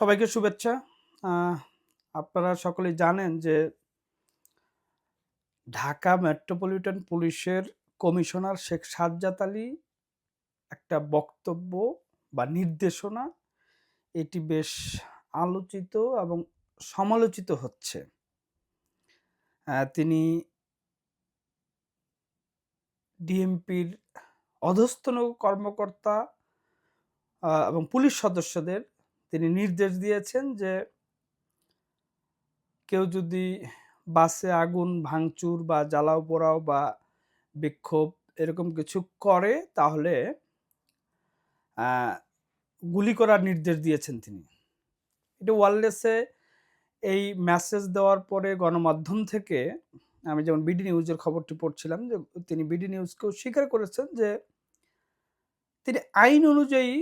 সবাইকে শুভেচ্ছা। আপনারা সকলেই জানেন যে ঢাকা মেট্রোপলিটন পুলিশের কমিশনার শেখ সাজ্জাদ আলী একটা বক্তব্য বা নির্দেশনা, এটি বেশ আলোচিত এবং সমালোচিত হচ্ছে। তিনি ডিএমপির অধস্তন কর্মকর্তা এবং পুলিশ সদস্যদের তিনি নির্দেশ দিয়েছেন যে কেউ যদি বাসে আগুন, ভাঙচুর বা জ্বালাও পোড়াও বা বিক্ষোভ এরকম কিছু করে, তাহলে গুলি করার নির্দেশ দিয়েছেন তিনি। এটা ওয়ারলেসে এই মেসেজ দেওয়ার পরে গণমাধ্যম থেকে, আমি যেমন বিডি নিউজের খবরটি পড়ছিলাম যে তিনি বিডি নিউজকেও স্বীকার করেছেন যে তিনি আইন অনুযায়ী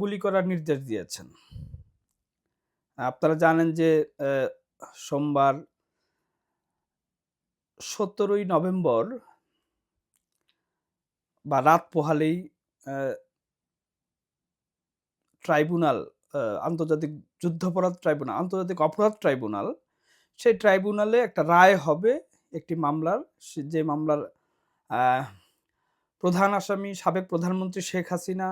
গুলি করার নির্দেশ দিয়েছেন। আপনারা জানেন যে সোমবার সতেরোই নভেম্বর বা রাত পোহালেই ট্রাইব্যুনাল আন্তর্জাতিক যুদ্ধাপরাধ ট্রাইব্যুনাল, আন্তর্জাতিক অপরাধ ট্রাইব্যুনাল, সেই ট্রাইব্যুনালে একটা রায় হবে একটি মামলার। যে মামলার প্রধান আসামি, সাবেক প্রধানমন্ত্রী শেখ হাসিনা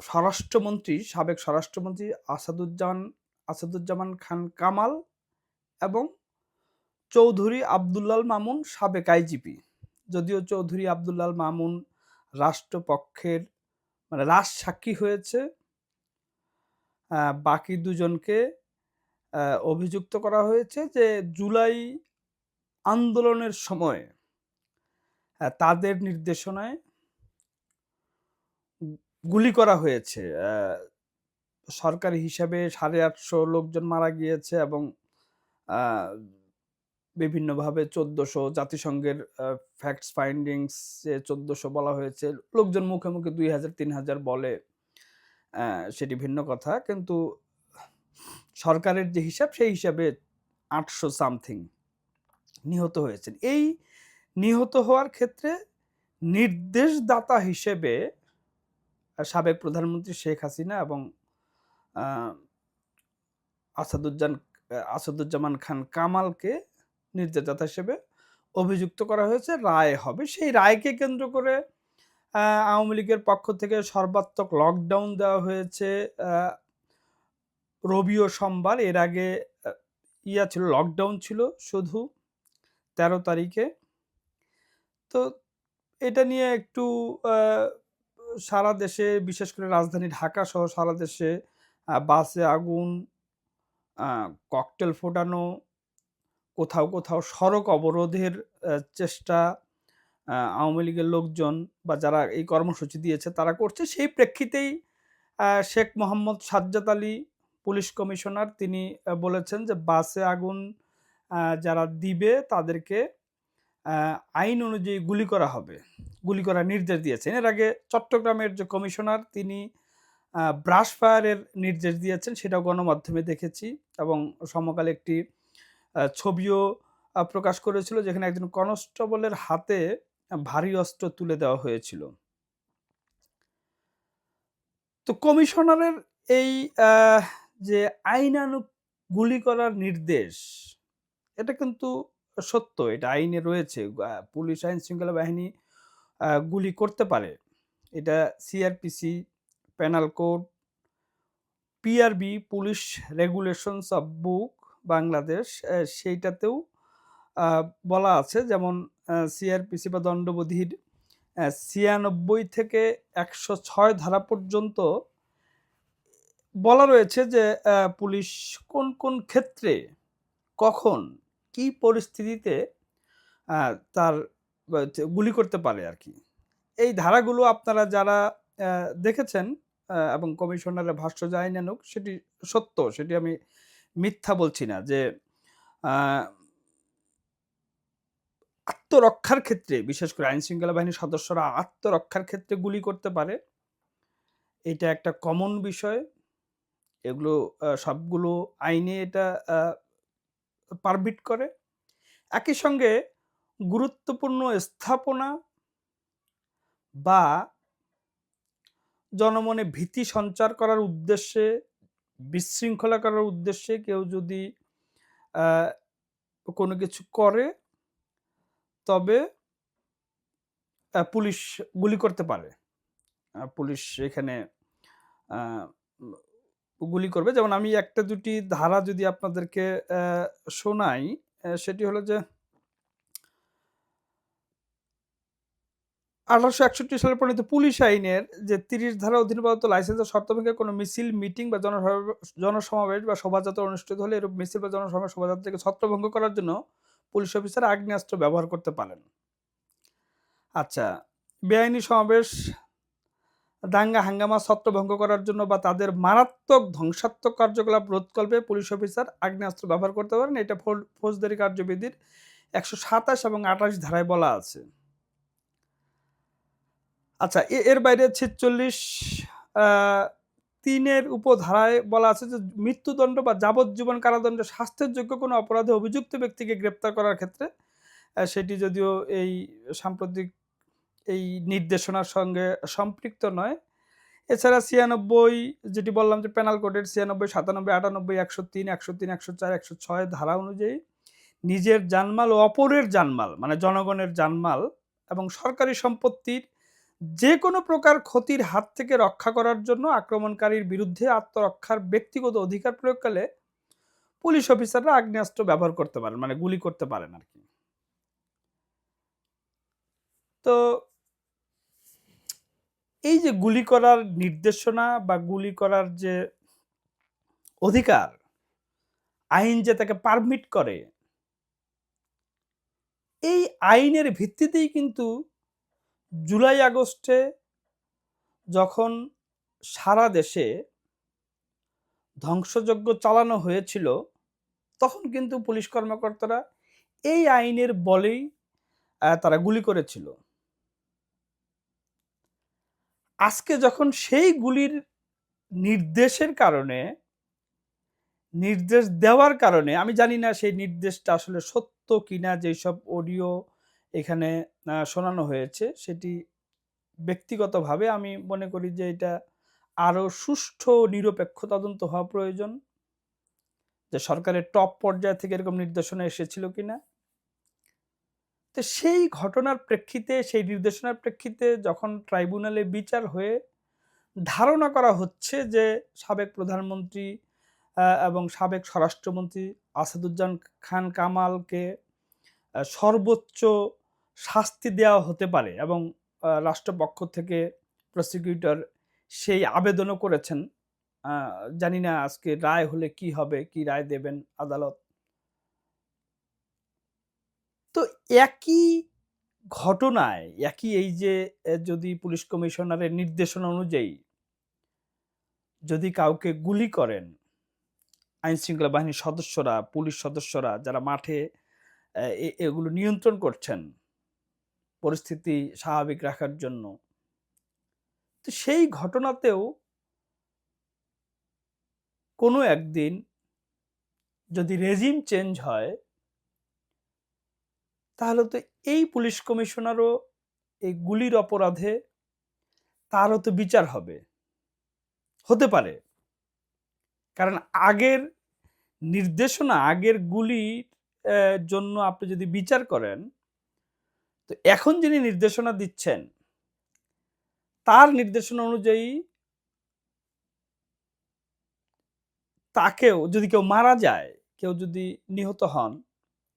স্বরাষ্ট্রমন্ত্রী, সাবেক স্বরাষ্ট্রমন্ত্রী আসাদুজ্জামান আসাদুজ্জামান খান কামাল এবং চৌধুরী আবদুল্লাল মামুন সাবেক আইজিপি। যদিও চৌধুরী আবদুল্লাল মামুন রাষ্ট্রপক্ষের মানে রাজ সাক্ষী হয়েছে বাকি দুজনকে অভিযুক্ত করা হয়েছে যে জুলাই আন্দোলনের সময় তাদের নির্দেশনায় গুলি করা হয়েছে। সরকারি হিসাবে সাড়ে আটশো লোকজন মারা গিয়েছে এবং বিভিন্নভাবে চোদ্দশো জাতিসংঘের ফ্যাক্টস ফাইন্ডিংস চোদ্দশো বলা হয়েছে। লোকজন মুখে মুখে দুই হাজার, তিন হাজার বলে সেটি ভিন্ন কথা। কিন্তু সরকারের যে হিসাব, সেই হিসাবে আটশো সামথিং নিহত হয়েছেন। এই নিহত হওয়ার ক্ষেত্রে নির্দেশদাতা হিসেবে সাবেক প্রধানমন্ত্রী শেখ হাসিনা এবং আসাদুজ্জান, আসাদুজ্জামান খান কামালকে নির্দেশদাতা হিসেবে অভিযুক্ত করা হয়েছে। রায় হবে। সেই রায়কে কেন্দ্র করে আওয়ামী লীগের পক্ষ থেকে সর্বাত্মক লকডাউন দেওয়া হয়েছে। রবি ও সোমবার এর আগে ইয়া ছিল লকডাউন ছিল শুধু তেরো তারিখে। তো এটা নিয়ে একটু সারা দেশে, বিশেষ করে রাজধানী ঢাকা সহ সারা দেশে বাসে আগুন ককটেল ফোটানো, কোথাও কোথাও সড়ক অবরোধের চেষ্টা আওয়ামী লীগের লোকজন বা যারা এই কর্মসূচি দিয়েছে তারা করছে। সেই প্রেক্ষিতেই শেখ মোহাম্মদ সাজ্জাদ আলী পুলিশ কমিশনার তিনি বলেছেন যে বাসে আগুন যারা দিবে তাদেরকে আইন অনুযায়ী গুলি করা হবে। গুলি করার নির্দেশ দিয়েছেন। এর আগে চট্টগ্রামের যে কমিশনার, তিনি ব্রাশ ফায়ারের নির্দেশ দিয়েছেন, সেটাও গণমাধ্যমে দেখেছি এবং সমকালে একটি ছবিও প্রকাশ করেছিল যেখানে একজন কনস্টেবলের হাতে ভারী অস্ত্র তুলে দেওয়া হয়েছিল। তো কমিশনারের এই যে আইনানুগ, গুলি করার নির্দেশ, এটা কিন্তু সত্য, এটা আইনে রয়েছে। পুলিশ আইন শৃঙ্খলা বাহিনী গুলি করতে পারে। এটা CrPC penal code PRB police regulations of book Bangladesh সেইটাতেও বলা আছে। যেমন সিআরপিসি বা দণ্ডবিধির ছিয়ানব্বই থেকে একশো ছয় ধারা পর্যন্ত বলা রয়েছে যে পুলিশ কোন কোন ক্ষেত্রে, কখন কি পরিস্থিতিতে তার গুলি করতে পারে আর কি এই ধারাগুলো আপনারা যারা দেখেছেন এবং কমিশনারের ভাষ্য যাই নানুক সেটি সত্য, সেটি আমি মিথ্যা বলছি না যে আত্মরক্ষার ক্ষেত্রে, বিশেষ করে আইন শৃঙ্খলা বাহিনীর সদস্যরা আত্মরক্ষার ক্ষেত্রে গুলি করতে পারে, এটা একটা কমন বিষয়। এগুলো সবগুলো আইনে এটা পারমিট করে একই সঙ্গে গুরুত্বপূর্ণ স্থাপনা বা জনমনে ভীতি সঞ্চার করার উদ্দেশ্যে, বিশৃঙ্খলা করার উদ্দেশ্যে কেউ যদি কোনো কিছু করে, তবে পুলিশ গুলি করতে পারে। পুলিশ এখানে গুলি করবে। যেমন আমি একটা দুটি ধারা যদি আপনাদেরকে শোনাই, সেটি হলো যে ১৮৬১ সালে প্রণীত পুলিশ আইনের যে ৩০ ধারা অধীনে প্রদত্ত লাইসেন্সের শর্ত ভেঙে কোনো মিছিল, মিটিং বা জনসমাবেশ বা শোভাযাত্রা অনুষ্ঠিত হলে এরূপ মিছিল বা জনসমাবেশ শোভাযাত্রাকে ছত্রভঙ্গ করার জন্য পুলিশ অফিসার আগ্নেয়াস্ত্র ব্যবহার করতে পারেন। আচ্ছা, বেআইনি সমাবেশ, দাঙ্গা হাঙ্গামা ছত্রভঙ্গ করার জন্য বা তাদের মারাত্মক ধ্বংসাত্মক কার্যকলাপ রোধকল্পে পুলিশ অফিসার আগ্নেয়াস্ত্র ব্যবহার করতে পারেন। এটা ফৌজদারি কার্যবিধির ১২৭ এবং ২৮ ধারায় বলা আছে। আচ্ছা, এর বাইরে ৪৬ আ ৩ উপধারায় বলা আছে যে মৃত্যুদণ্ড বা যাবজ্জীবন কারাদণ্ড স্বাস্থ্যের যোগ্য কোনো অপরাধে অভিযুক্ত ব্যক্তিকে গ্রেপ্তার করার ক্ষেত্রে সেটি যদিও এই সাম্প্রতিক এই নির্দেশনার সঙ্গে সম্পৃক্ত নয়। এছাড়া ৯৬ যেটি বললাম যে পেনাল কোডের ৯৬, ৯৭, ৯৮, ১০৩, ১০৩, ১০৪, ১০৬ ধারা অনুযায়ী নিজের জানমাল ও অপরের জানমাল মানে জনগণের জানমাল এবং সরকারি সম্পত্তির যে কোনো প্রকার ক্ষতির হাত থেকে রক্ষা করার জন্য আক্রমণকারীর বিরুদ্ধে আত্মরক্ষার ব্যক্তিগত অধিকার প্রয়োগকালে পুলিশ অফিসাররা আগ্নেয়াস্ত্র ব্যবহার করতে পারেন। মানে গুলি করতে পারেন আর কি তো এই যে গুলি করার নির্দেশনা বা গুলি করার যে অধিকার, আইন যে তাকে পারমিট করে এই আইনের ভিত্তিতেই কিন্তু জুলাই আগস্টে যখন সারা দেশে ধ্বংসযজ্ঞ চালানো হয়েছিল, তখন কিন্তু পুলিশ কর্মকর্তারা এই আইনের বলেই তারা গুলি করেছিল। আজকে যখন সেই গুলির নির্দেশের কারণে, নির্দেশ দেওয়ার কারণে, আমি জানি না সেই নির্দেশটা আসলে সত্য কিনা, যেসব অডিও এখানে শোনানো হয়েছে, সেটি ব্যক্তিগতভাবে আমি মনে করি যে এটা আরও সুষ্ঠু নিরপেক্ষ তদন্ত হওয়া প্রয়োজন। যে সরকারের টপ পর্যায় থেকে এরকম নির্দেশনা এসেছিল কিনা? তো সেই ঘটনার প্রেক্ষিতে সেই নির্দেশনার প্রেক্ষিতে যখন ট্রাইব্যুনালে বিচার হয়ে ধারণা করা হচ্ছে যে সাবেক প্রধানমন্ত্রী এবং সাবেক স্বরাষ্ট্রমন্ত্রী আসাদুজ্জান খান কামালকে সর্বোচ্চ শাস্তি দেওয়া হতে পারে এবং রাষ্ট্রপক্ষ থেকে প্রসিকিউটর সেই আবেদনও করেছেন। জানি না আজকে রায় হলে কি হবে, কি রায় দেবেন আদালত। তো একই ঘটনায়, একই এই যে যদি পুলিশ কমিশনারের নির্দেশনা অনুযায়ী যদি কাউকে গুলি করেন, আইনশৃঙ্খলা বাহিনীর সদস্যরা, পুলিশ সদস্যরা যারা মাঠে এগুলো নিয়ন্ত্রণ করছেন, পরিস্থিতি স্বাভাবিক রাখার জন্য। তো সেই ঘটনাতেও কোনো একদিন যদি রেজিম চেঞ্জ হয় তাহলে তো এই পুলিশ কমিশনারও এই গুলির অপরাধে তারও তো বিচার হবে। হতে পারে। কারণ আগের নির্দেশনা, আগের গুলির জন্য আপনি যদি বিচার করেন, তো এখন যিনি নির্দেশনা দিচ্ছেন তার নির্দেশনা অনুযায়ী তাকেও যদি কেউ মারা যায়, কেউ যদি নিহত হন,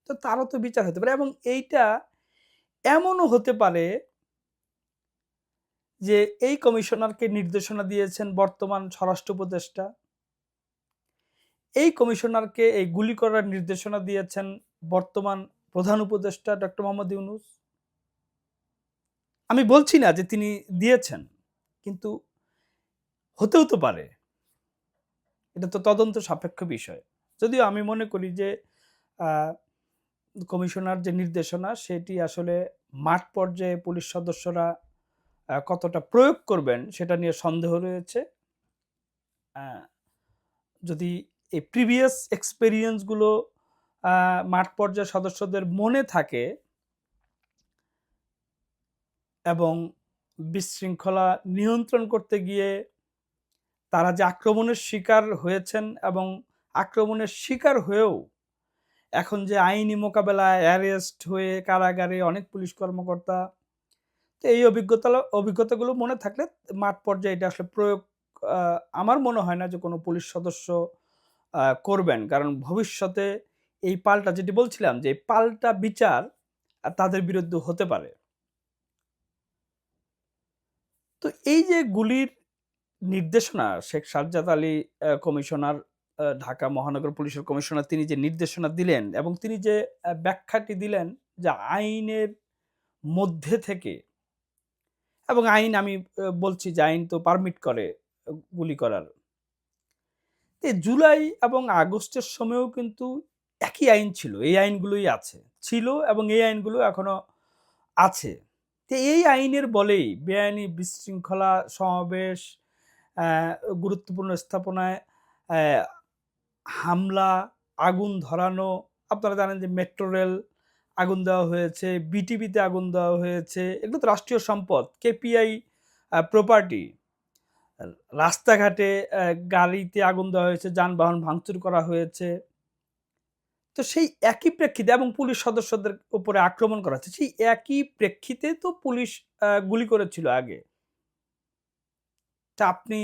তো তারও তো বিচার হতে পারে এবং এইটা এমনও হতে পারে যে এই কমিশনারকে নির্দেশনা দিয়েছেন বর্তমান স্বরাষ্ট্র উপদেষ্টা। এই কমিশনারকে এই গুলি করার নির্দেশনা দিয়েছেন বর্তমান প্রধান উপদেষ্টা ডক্টর মোহাম্মদ ইউনুস। আমি বলছি না যে তিনি দিয়েছেন। কিন্তু হতেও তো পারে। এটা তো তদন্ত সাপেক্ষ বিষয়। যদিও আমি মনে করি যে কমিশনার যে নির্দেশনা, সেটি আসলে মাঠ পর্যায়ে পুলিশ সদস্যরা কতটা প্রয়োগ করবেন সেটা নিয়ে সন্দেহ রয়েছে। যদি এই প্রিভিয়াস এক্সপেরিয়েন্সগুলো আ মাঠ পর্যায়ের সদস্যদের মনে থাকে এবং বিশৃঙ্খলা নিয়ন্ত্রণ করতে গিয়ে তারা যে আক্রমণের শিকার হয়েছেন এবং আক্রমণের শিকার হয়েও এখন যে আইনি মোকাবেলায় অ্যারেস্ট হয়ে কারাগারে অনেক পুলিশ কর্মকর্তা, তো এই অভিজ্ঞতা, অভিজ্ঞতাগুলো মনে থাকলে মাঠ পর্যায়ে এটা আসলে প্রয়োগ আমার মনে হয় না যে কোনো পুলিশ সদস্য করবেন। কারণ ভবিষ্যতে এই পাল্টা, যেটি বলছিলাম যে পাল্টা বিচার তাদের বিরুদ্ধে হতে পারে। তো এই যে গুলির নির্দেশনা, শেখ সাজ্জাদ আলী কমিশনার ঢাকা মহানগর পুলিশের কমিশনার তিনি যে নির্দেশনা দিলেন এবং তিনি যে ব্যাখ্যাটি দিলেন যে আইনের মধ্যে থেকে, এবং আইন আমি বলছি যে আইন তো পারমিট করে, গুলি করার। জুলাই এবং আগস্টের সময়ও কিন্তু একই আইন ছিল, এই আইনগুলোই আছে, ছিল এবং এই আইনগুলো এখনও আছে। তো এই আইনের বলেই বেআইনি বিশৃঙ্খলা সমাবেশ গুরুত্বপূর্ণ স্থাপনায় হামলা, আগুন ধরানো, আপনারা জানেন যে মেট্রো রেল আগুন দেওয়া হয়েছে বিটিভিতে আগুন দেওয়া হয়েছে, এগুলো তো রাষ্ট্রীয় সম্পদ কেপিআই প্রপার্টি রাস্তাঘাটে গাড়িতে আগুন দেওয়া হয়েছে, যানবাহন ভাঙচুর করা হয়েছে। তো সেই একই প্রেক্ষিতে এবং পুলিশ সদস্যদের উপরে আক্রমণ করা হচ্ছে, সেই একই প্রেক্ষিতে তো পুলিশ গুলি করেছিল আগে। তা আপনি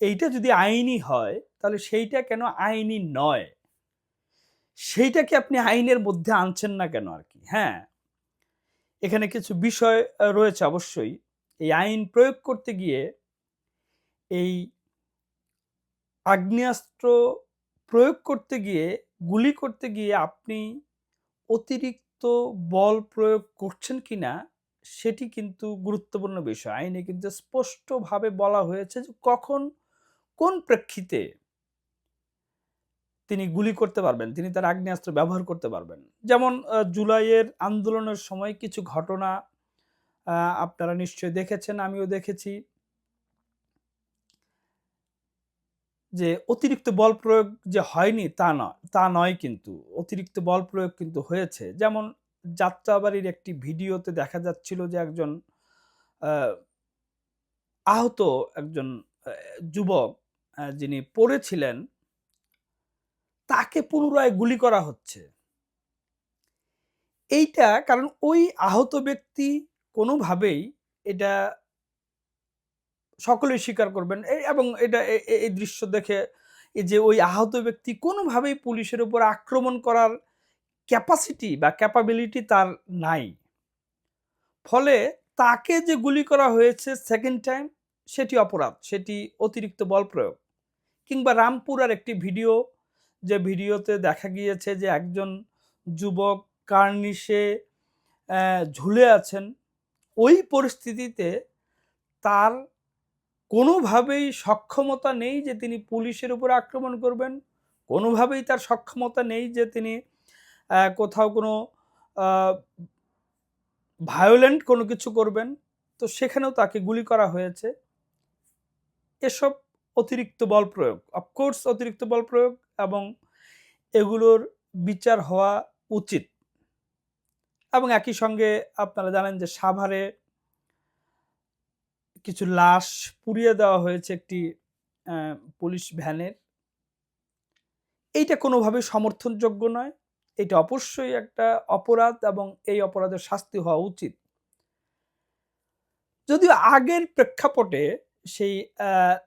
এইটা যদি আইনি হয়, তাহলে সেইটা কেন আইনি নয়? সেইটাকে আপনি আইনের মধ্যে আনছেন না কেন আর কি? হ্যাঁ? এখানে কিছু বিষয় রয়েছে অবশ্যই। এই আইন প্রয়োগ করতে গিয়ে এই আগ্নেয়াস্ত্র প্রয়োগ করতে গিয়ে, গুলি করতে গিয়ে আপনি অতিরিক্ত বল প্রয়োগ করছেন কিনা, সেটি কিন্তু গুরুত্বপূর্ণ বিষয়। আইনে কিন্তু স্পষ্টভাবে বলা হয়েছে যে কখন কোন প্রেক্ষিতে তিনি গুলি করতে পারবেন? তিনি তার আগ্নেয়াস্ত্র ব্যবহার করতে পারবেন। যেমন জুলাইয়ের আন্দোলনের সময় কিছু ঘটনা আপনারা নিশ্চয়ই দেখেছেন, আমিও দেখেছি। যে অতিরিক্ত বল প্রয়োগ যে হয়নি তা নয় তা নয় কিন্তু, অতিরিক্ত বল প্রয়োগ কিন্তু হয়েছে। যেমন, যাত্রাবাড়ির একটি ভিডিওতে দেখা যাচ্ছিল যে একজন আহত একজন যুবক যিনি পড়েছিলেন, তাকে পুনরায় গুলি করা হচ্ছে। এইটা কারণ ওই আহত ব্যক্তি কোনোভাবেই এটা সকলেই স্বীকার করবেন। এবং এটা এই দৃশ্য দেখে যে ওই আহত ব্যক্তি কোনোভাবেই পুলিশের উপর আক্রমণ করার ক্যাপাসিটি বা ক্যাপাবিলিটি তার নাই। ফলে তাকে যে গুলি করা হয়েছে সেকেন্ড টাইম সেটি অপরাধ, সেটি অতিরিক্ত বল প্রয়োগ। কিংবা রামপুরার একটি ভিডিও, যে ভিডিওতে দেখা গিয়েছে যে একজন যুবক কার্নিশে ঝুলে আছেন। ওই পরিস্থিতিতে তার কোনোভাবেই সক্ষমতা নেই যে তিনি পুলিশের উপর আক্রমণ করবেন। কোনোভাবেই তার সক্ষমতা নেই যে তিনি কোথাও কোনো ভায়োলেন্ট কোনো কিছু করবেন। তো সেখানেও তাকে গুলি করা হয়েছে। এসব অতিরিক্ত বল প্রয়োগ অফকোর্স অতিরিক্ত বল প্রয়োগ এবং এগুলোর বিচার হওয়া উচিত। এবং একই সঙ্গে আপনারা জানেন যে সাভারে কিছু লাশ পুড়িয়ে দেওয়া হয়েছে একটি পুলিশ ভ্যানের। এইটা কোনোভাবে সমর্থনযোগ্য নয়। এটা অবশ্যই একটা অপরাধ এবং এই অপরাধের শাস্তি হওয়া উচিত। যদিও আগের প্রেক্ষাপটে সেই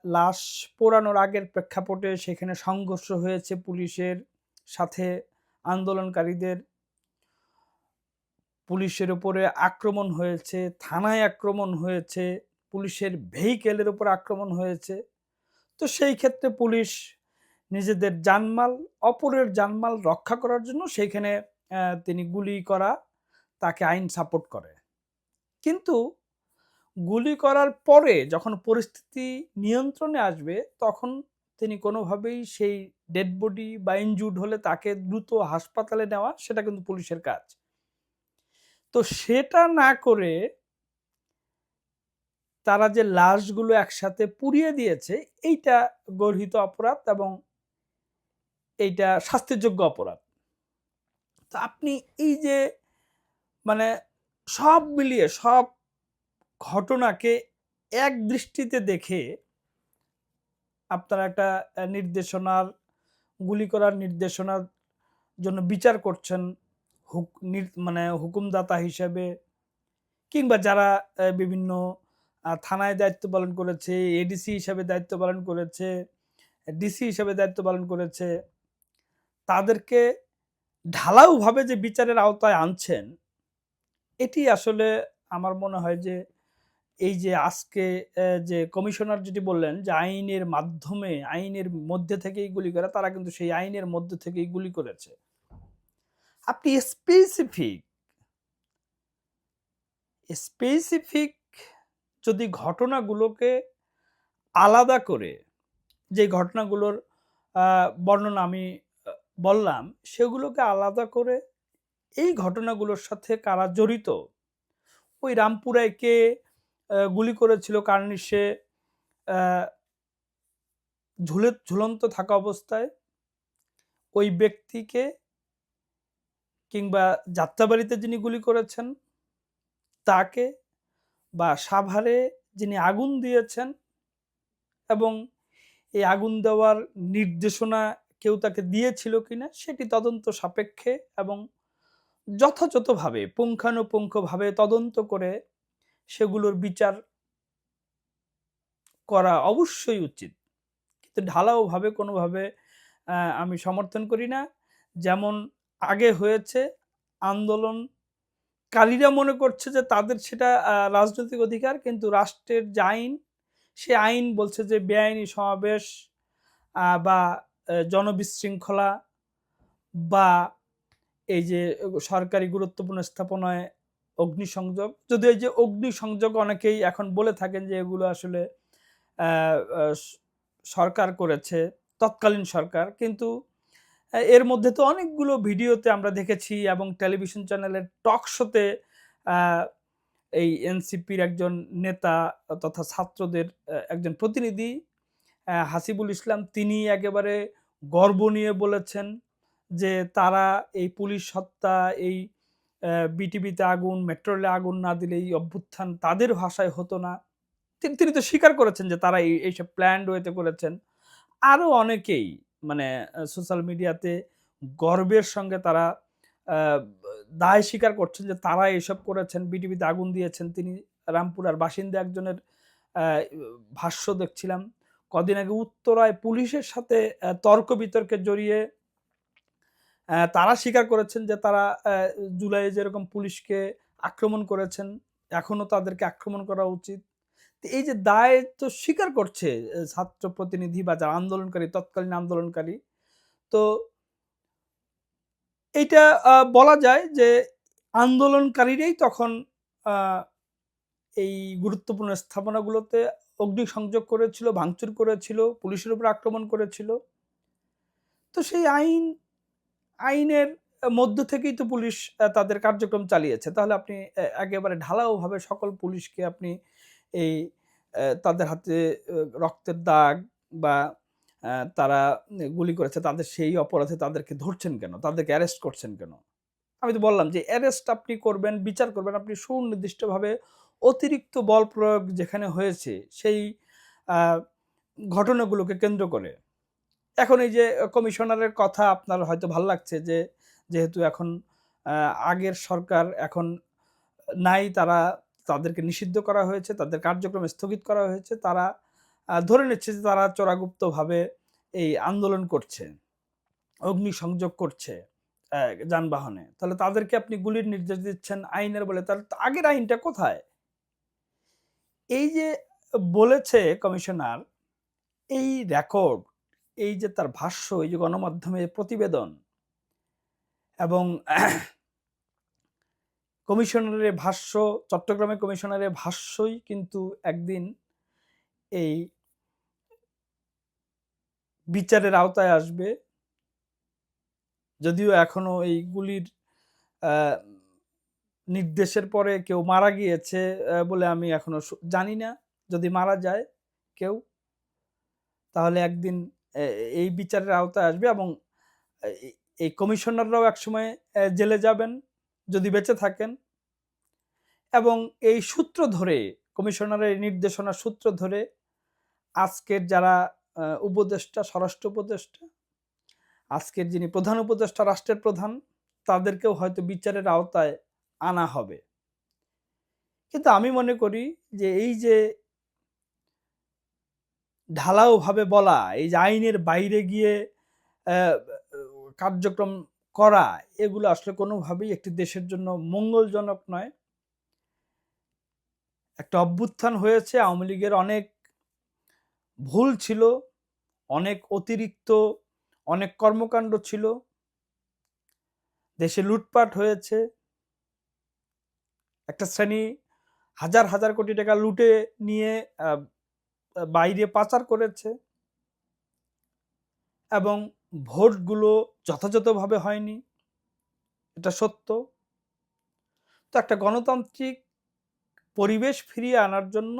লাশ পোড়ানোর আগের প্রেক্ষাপটে সেখানে সংঘর্ষ হয়েছে পুলিশের সাথে আন্দোলনকারীদের। পুলিশের উপরে আক্রমণ হয়েছে, থানায় আক্রমণ হয়েছে, পুলিশের ভেহিকেলের উপর আক্রমণ হয়েছে। তো সেই ক্ষেত্রে পুলিশ নিজেদের জানমাল, অপরের জানমাল রক্ষা করার জন্য সেইখানে তিনি গুলি করা, তাকে আইন সাপোর্ট করে। কিন্তু গুলি করার পরে যখন পরিস্থিতি নিয়ন্ত্রণে আসবে, তখন তিনি কোনোভাবেই সেই ডেড বডি বা ইনজুর্ড হলে তাকে দ্রুত হাসপাতালে নেওয়া, সেটা কিন্তু পুলিশের কাজ। তো সেটা না করে তারা যে লাশগুলো একসাথে পুড়িয়ে দিয়েছে, এইটা গর্হিত অপরাধ এবং এইটা শাস্তিযোগ্য অপরাধ। তো আপনি এই যে মানে সব মিলিয়ে, সব ঘটনাকে এক দৃষ্টিতে দেখে আপনারা একটা নির্দেশনার গুলি করার নির্দেশনার জন্য বিচার করছেন হুক মানে হুকুমদাতা হিসেবে কিংবা যারা বিভিন্ন থানায় দায়িত্ব পালন করেছে, এডিসি হিসেবে দায়িত্ব পালন করেছে, ডিসি হিসেবে দায়িত্ব পালন করেছে, তাদেরকে ঢালাওভাবে যে বিচারের আওতায় আনছেন, এটি আসলে আমার মনে হয় যে এই যে আজকে যে কমিশনার যেটি বললেন যে আইনের মাধ্যমে, আইনের মধ্যে থেকেই গুলি করা, তারা কিন্তু সেই আইনের মধ্যে থেকেই গুলি করেছে। আপনি স্পেসিফিক স্পেসিফিক যদি ঘটনাগুলোকে আলাদা করে যে ঘটনাগুলোর বর্ণনা আমি বললাম, সেগুলোকে আলাদা করে এই ঘটনাগুলোর সাথে কারা জড়িত? ওই রামপুরায় কে গুলি করেছিল কার্নিশে ঝুলে ঝুলন্ত থাকা অবস্থায়? ওই ব্যক্তিকে কিংবা যাত্রাবাড়িতে যিনি গুলি করেছেন, তাকে বা সাভারে যিনি আগুন দিয়েছেন এবং এই আগুন দেওয়ার নির্দেশনা কেউ তাকে দিয়েছিল কিনা সেটি তদন্ত সাপেক্ষে এবং যথাযথভাবে পুঙ্খানুপুঙ্খভাবে তদন্ত করে সেগুলোর বিচার করা অবশ্যই উচিত। কিন্তু ঢালাওভাবে কোনোভাবে আমি সমর্থন করি না। যেমন আগে হয়েছে আন্দোলনকারীরা মনে করছে যে তাদের সেটা রাজনৈতিক অধিকার কিন্তু রাষ্ট্রের যে আইন, সে আইন বলছে যে বেআইনি সমাবেশ বা জনবিশৃঙ্খলা বা এই যে সরকারি গুরুত্বপূর্ণ স্থাপনায় অগ্নিসংযোগ, যদিও এই যে অগ্নিসংযোগ অনেকেই এখন বলে থাকেন যে এগুলো আসলে সরকার করেছে, তৎকালীন সরকার। কিন্তু এর মধ্যে তো অনেকগুলো ভিডিওতে আমরা দেখেছি এবং টেলিভিশন চ্যানেলের টক শোতে এই এনসিপির একজন নেতা তথা ছাত্রদের একজন প্রতিনিধি হাসিবুল ইসলাম তিনি একেবারে গর্ব নিয়ে বলেছেন যে তারা এই পুলিশ হত্যা, এই বিটিভিতে আগুন, মেট্রোলে আগুন না দিলে এই অভ্যুত্থান তাদের ভাষায় হতো না। তিনি তো স্বীকার করেছেন যে তারা এই এইসব প্ল্যান্ড ওয়েতে করেছেন। আরও অনেকেই মানে সোশ্যাল মিডিয়াতে গর্বের সঙ্গে তারা দায় স্বীকার করছেন যে তারা এসব করেছেন, বিটিভিতে আগুন দিয়েছেন। তিনি রামপুরার বাসিন্দা একজনের ভাষ্য দেখছিলাম। কদিন আগে উত্তরায় পুলিশের সাথে অ্যা তর্ক-বিতর্কে জড়িয়ে তারা স্বীকার করেছেন যে তারা জুলাইয়ে যেরকম পুলিশকে আক্রমণ করেছেন, এখনও তাদেরকে আক্রমণ করা উচিত। এই যে দায় তো স্বীকার করছে ছাত্র প্রতিনিধি বা যারা আন্দোলনকারী, তৎকালীন আন্দোলনকারী। তো এইটা বলা যায় যে আন্দোলনকারীরাই তখন এই গুরুত্বপূর্ণ স্থাপনাগুলোতে অগ্নিসংযোগ করেছিল, ভাঙচুর করেছিল, পুলিশের উপর আক্রমণ করেছিল। তো সেই আইন, আইনের মধ্য থেকেই তো পুলিশ তাদের কার্যক্রম চালিয়েছে। তাহলে আপনি একেবারে ঢালাওভাবে সকল পুলিশকে আপনি এই তাদের হাতে রক্তের দাগ বা তারা গুলি করেছে তাদের সেই অপরাধে তাদেরকে ধরছেন কেন? তাদেরকে অ্যারেস্ট করছেন কেন? আমি তো বললাম যে অ্যারেস্ট আপনি করবেন, বিচার করবেন আপনি সুনির্দিষ্টভাবে অতিরিক্ত বল প্রয়োগ যেখানে হয়েছে সেই ঘটনাগুলোকে কেন্দ্র করে। এখন এই যে কমিশনারের কথা আপনার হয়তো ভালো লাগছে যে যেহেতু এখন আগের সরকার এখন নাই তারা তাদেরকে নিষিদ্ধ করা হয়েছে, তাদের কার্যক্রম স্থগিত করা হয়েছে। তারা ধরে নিচ্ছে যে তারা চোরাগুপ্তভাবে এই আন্দোলন করছে, অগ্নিসংযোগ করছে অ্যা যানবাহনে। তাহলে তাদেরকে আপনি গুলির নির্দেশ দিচ্ছেন আইনের বলে, তাহলে আগের আইনটা কোথায়? এই যে বলেছে কমিশনার, এই রেকর্ড, এই যে তার ভাষ্য, এই যে গণমাধ্যমে প্রতিবেদন এবং কমিশনারের ভাষ্য, চট্টগ্রামের কমিশনারের ভাষ্যই কিন্তু একদিন এই বিচারের আওতায় আসবে। যদিও এখনও এই গুলির নির্দেশের পরে কেউ মারা গিয়েছে বলে আমি এখনও জানি না। যদি মারা যায় কেউ তাহলে একদিন এই বিচারের আওতায় আসবে এবং এই কমিশনাররাও একসময় জেলে যাবেন যদি বেঁচে থাকেন। এবং এই সূত্র ধরে, কমিশনারের নির্দেশনার সূত্র ধরে, আজকের যারা উপদেষ্টা, স্বরাষ্ট্র উপদেষ্টা, আজকের যিনি প্রধান উপদেষ্টা, রাষ্ট্রের প্রধান, তাদেরকেও হয়তো বিচারের আওতায় আনা হবে কিন্তু আমি মনে করি যে, এই যে ঢালাওভাবে বলা, এই যে আইনের বাইরে গিয়ে কার্যক্রম করা, এগুলো আসলে কোনোভাবেই একটি দেশের জন্য মঙ্গলজনক নয়। একটা অভ্যুত্থান হয়েছে, আওয়ামী লীগের অনেক ভুল ছিল, অনেক অতিরিক্ত, অনেক কর্মকাণ্ড ছিল। দেশে লুটপাট হয়েছে। একটা শ্রেণি হাজার হাজার কোটি টাকা লুটে নিয়ে বাইরে পাচার করেছে এবং ভোটগুলো যথাযথভাবে হয়নি। এটা সত্য। তো একটা গণতান্ত্রিক পরিবেশ ফিরিয়ে আনার জন্য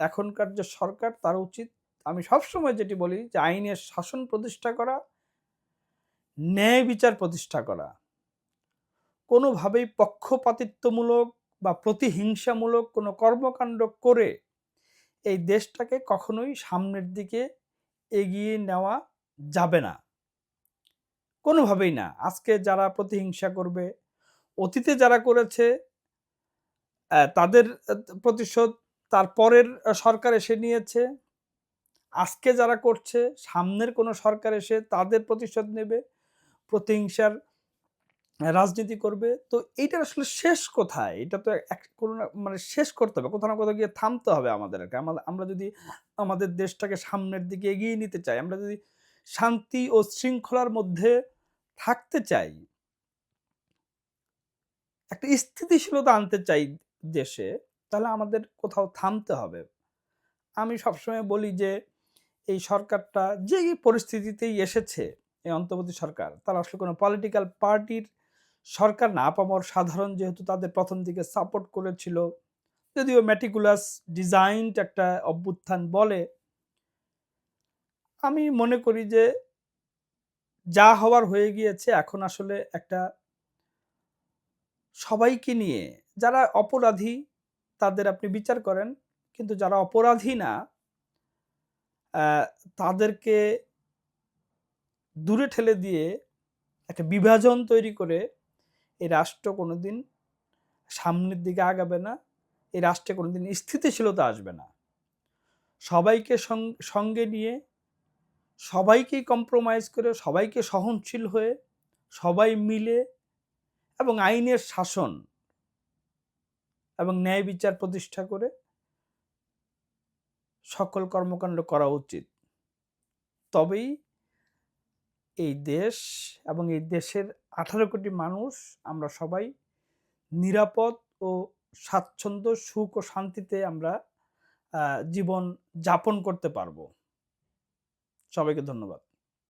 এখনকার যে সরকার তার উচিত। আমি সবসময় যেটি বলি যে আইনের শাসন প্রতিষ্ঠা করা, ন্যায় বিচার প্রতিষ্ঠা করা। কোনোভাবেই পক্ষপাতিত্বমূলক বা প্রতিহিংসামূলক কোনো কর্মকাণ্ড করে এই দেশটাকে কখনোই সামনের দিকে এগিয়ে নেওয়া যাবে না। কোনোভাবেই না। আজকে যারা প্রতিহিংসা করবে অতীতে যারা করেছে তাদের প্রতিশোধ তারপরের আহ, সরকার এসে নিয়েছে। আজকে যারা করছে সামনের কোনো সরকার এসে তাদের প্রতিশোধ নেবে। প্রতিহিংসার রাজনীতি করবে, তো এইটার আসলে শেষ কোথায়? এটা তো এক, কোনো না মানে শেষ করতে হবে, কোথাও না কোথাও গিয়ে থামতে হবে আমাদের আমরা যদি আমাদের দেশটাকে সামনের দিকে এগিয়ে নিতে চাই, আমরা যদি শান্তি ও শৃঙ্খলার মধ্যে থাকতে চাই, একটা স্থিতিশীলতা আনতে চাই দেশে, তাহলে আমাদের কোথাও থামতে হবে। আমি সবসময় বলি যে, এই সরকারটা যে পরিস্থিতিতেই এসেছে, এই অন্তর্বর্তী সরকার, তারা আসলে কোনো পলিটিক্যাল পার্টির সরকার না পামর সাধারণ যেহেতু তাদের প্রথম দিকে সাপোর্ট করেছিল, যদিও ম্যাটিকুলাস ডিজাইনড একটা অভ্যুত্থান বলে, আমি মনে করি যে যা হওয়ার হয়ে গিয়েছে এখন আসলে একটা সবাইকে নিয়ে, যারা অপরাধী তাদের আপনি বিচার করেন, কিন্তু যারা অপরাধী না তাদেরকে দূরে ঠেলে দিয়ে একটা বিভাজন তৈরি করে এই রাষ্ট্র কোনোদিন সামনের দিকে আগাবে না, এই রাষ্ট্রে কোনোদিন স্থিতিশীলতা আসবে না। সবাইকে সঙ্গে নিয়ে, সবাইকেই কম্প্রোমাইজ করে, সবাইকে সহনশীল হয়ে, সবাই মিলে এবং আইনের শাসন এবং ন্যায় বিচার প্রতিষ্ঠা করে সকল কর্মকাণ্ড করা উচিত। তবেই এই দেশ এবং এই দেশের আঠারো কোটি মানুষ, আমরা সবাই নিরাপদ ও স্বাচ্ছন্দ্য, সুখ ও শান্তিতে আমরা জীবন যাপন করতে পারব। সবাইকে ধন্যবাদ।